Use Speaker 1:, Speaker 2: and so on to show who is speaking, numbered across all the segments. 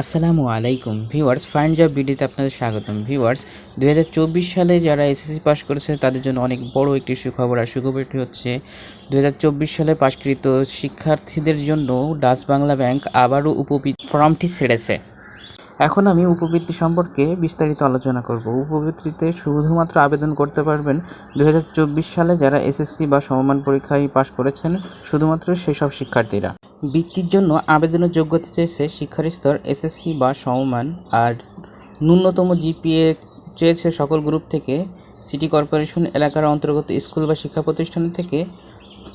Speaker 1: আসসালামু আলাইকুম। Viewers, fine job ভিডিওতে আপনাদের স্বাগতম। ভিউয়ার্স দু হাজার চব্বিশ সালে যারা এসএসসি পাশ করেছে, তাদের জন্য অনেক বড় একটি সুখবর আর সুখবরটি হচ্ছে দু হাজার চব্বিশ সালে পাশকৃত শিক্ষার্থীদের জন্য ডাচ বাংলা ব্যাংক আবারও উপবি ফর্মটি ছেড়েছে। এখন আমি উপবৃত্তি সম্পর্কে বিস্তারিত আলোচনা করব। উপবৃত্তিতে শুধুমাত্র আবেদন করতে পারবেন দু হাজার চব্বিশ সালে যারা এসএসসি বা সমমান পরীক্ষায় পাশ করেছেন, শুধুমাত্র সেসব শিক্ষার্থীরা। বৃত্তির জন্য আবেদনের যোগ্যতা চেয়েছে শিক্ষার স্তর এসএসসি বা সমমান, আর ন্যূনতম জিপিএ চেয়েছে সকল গ্রুপ থেকে, সিটি কর্পোরেশন এলাকার অন্তর্গত স্কুল বা শিক্ষা প্রতিষ্ঠান থেকে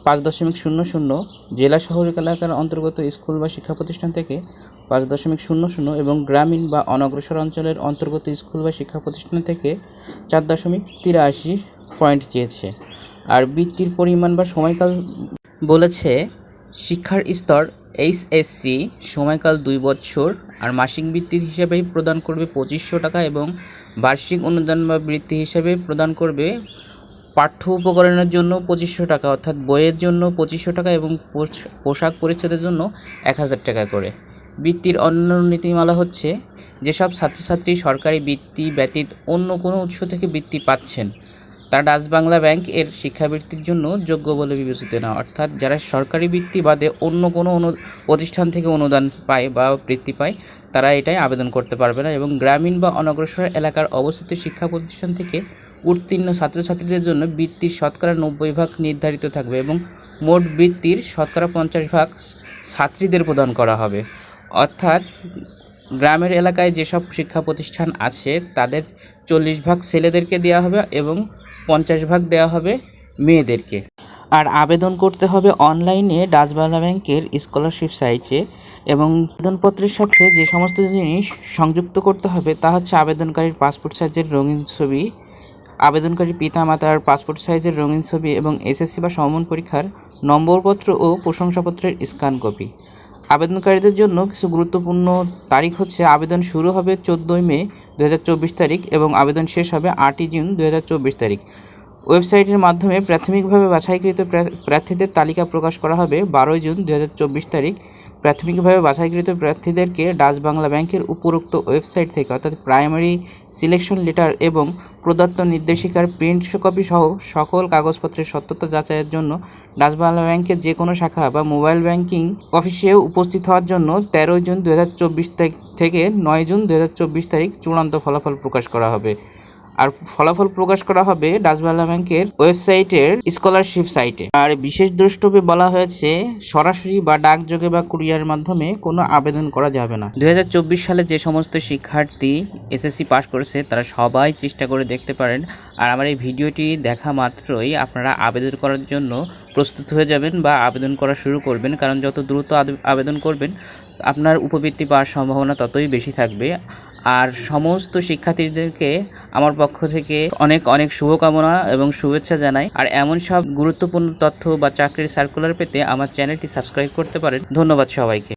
Speaker 1: পাঁচ দশমিক শূন্য শূন্য জেলা শহরিক এলাকার অন্তর্গত স্কুল বা শিক্ষা প্রতিষ্ঠান থেকে পাঁচ দশমিক শূন্য শূন্য এবং গ্রামীণ বা অনগ্রসর অঞ্চলের অন্তর্গত স্কুল বা শিক্ষা প্রতিষ্ঠান থেকে চার দশমিক তিরাশি পয়েন্ট চেয়েছে। আর বৃত্তির পরিমাণ বা সময়কাল বলেছে, শিক্ষার স্তর এইচএসসি সময়কাল দুই বছর আর মাসিক বৃত্তি হিসেবে প্রদান করবে পঁচিশশো টাকা এবং বার্ষিক অনুদান বা বৃত্তি হিসেবে প্রদান করবে পাঠ্য উপকরণের জন্য পঁচিশশো টাকা, অর্থাৎ বইয়ের জন্য পঁচিশশো টাকা এবং পোশ- পোশাক পরিচ্ছদের জন্য এক হাজার টাকা করে। বৃত্তির অন্য নীতিমালা হচ্ছে, যেসব ছাত্রছাত্রী সরকারি বৃত্তি ব্যতীত অন্য কোনো উৎস থেকে বৃত্তি পাচ্ছেন তারা ডাচ বাংলা ব্যাংক এর শিক্ষাবৃত্তির জন্য যোগ্য বলে বিবেচিত না। অর্থাৎ যারা সরকারি বৃত্তি বাদে অন্য কোনো অনু প্রতিষ্ঠান থেকে অনুদান পায় বা বৃত্তি পায়, তারা এটাই আবেদন করতে পারবে না এবং গ্রামীণ বা অনগ্রসর এলাকার অবস্থিত শিক্ষা প্রতিষ্ঠান থেকে উত্তীর্ণ ছাত্রছাত্রীদের জন্য বৃত্তির শতকরা নব্বই ভাগ নির্ধারিত থাকবে এবং মোট বৃত্তির শতকরা পঞ্চাশ ভাগ ছাত্রীদের প্রদান করা হবে। অর্থাৎ গ্রামের এলাকায় যেসব শিক্ষা প্রতিষ্ঠান আছে, তাদের চল্লিশ ভাগ ছেলেদেরকে দেওয়া হবে এবং পঞ্চাশ ভাগ দেওয়া হবে মেয়েদেরকে। আর আবেদন করতে হবে অনলাইনে ডাচ বাংলা ব্যাংকের স্কলারশিপ সাইটে এবং আবেদনপত্রের সাথে যে সমস্ত জিনিস সংযুক্ত করতে হবে, তা হচ্ছে আবেদনকারীর পাসপোর্ট সাইজের রঙিন ছবি, আবেদনকারী পিতা মাতার পাসপোর্ট সাইজের রঙিন ছবি এবং এসএসসি বা সমমান পরীক্ষার নম্বরপত্র ও প্রশংসাপত্রের স্ক্যান কপি। আবেদনকারীদের জন্য কিছু গুরুত্বপূর্ণ তারিখ হচ্ছে, আবেদন শুরু হবে চোদ্দোই মে দু হাজার চব্বিশ তারিখ এবং আবেদন শেষ হবে আটই জুন দু হাজার চব্বিশ তারিখ। ওয়েবসাইটের মাধ্যমে প্রাথমিকভাবে বাছাইকৃত প্রা- প্রার্থীদের তালিকা প্রকাশ করা হবে বারোই জুন দু হাজার চব্বিশ তারিখ প্রাথমিকভাবে বাছাইকৃত প্রার্থীদেরকে ডাচ বাংলা ব্যাংকের উপরোক্ত ওয়েবসাইট থেকে, অর্থাৎ প্রাইমারি সিলেকশন লেটার এবং প্রদত্ত নির্দেশিকার প্রিন্ট কপি সহ সকল কাগজপত্রের সত্যতা যাচাইয়ের জন্য ডাচ বাংলা ব্যাংকের যে কোনো শাখা বা মোবাইল ব্যাংকিং অফিসে উপস্থিত হওয়ার জন্য তেরোই জুন দু হাজার চব্বিশ তারিখ থেকে নয় জুন দুহাজার চব্বিশ তারিখ চূড়ান্ত ফলাফল প্রকাশ করা হবে। আর ফলাফল প্রকাশ করা হবে ডাচবাংলা ব্যাংকের ওয়েবসাইটের স্কলারশিপ সাইটে। আর বিশেষ দ্রষ্টব্যে বলা হয়েছে, সরাসরি বা ডাকযোগে বা কুরিয়ারের মাধ্যমে কোনো আবেদন করা যাবে না। দু হাজার চব্বিশ সালে যে সমস্ত শিক্ষার্থী এসএসসি পাশ করেছে, তারা সবাই চেষ্টা করে দেখতে পারেন। আর আমার এই ভিডিওটি দেখা মাত্রই আপনারা আবেদন করার জন্য প্রস্তুত হয়ে যাবেন বা আবেদন করা শুরু করবেন। কারণ যত দ্রুত আবেদন করবেন আপনার উপবৃত্তি পাওয়ার সম্ভাবনা ততই বেশি থাকবে। আর সমস্ত শিক্ষার্থীদেরকে আমার পক্ষ থেকে অনেক অনেক শুভকামনা এবং শুভেচ্ছা জানাই। আর এমন সব গুরুত্বপূর্ণ তথ্য বা চাকরির সার্কুলার পেতে আমার চ্যানেলটি সাবস্ক্রাইব করতে পারেন। ধন্যবাদ সবাইকে।